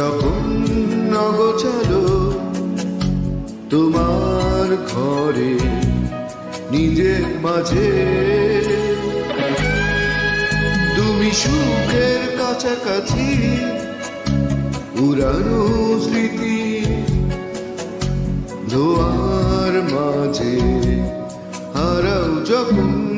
যখন নগচালো তোমার ঘরে নিজের মাঝে। তুমি সুখের কাছাকাছি উড়ানো স্মৃতি ধোয়ার মাঝে হারাও যখন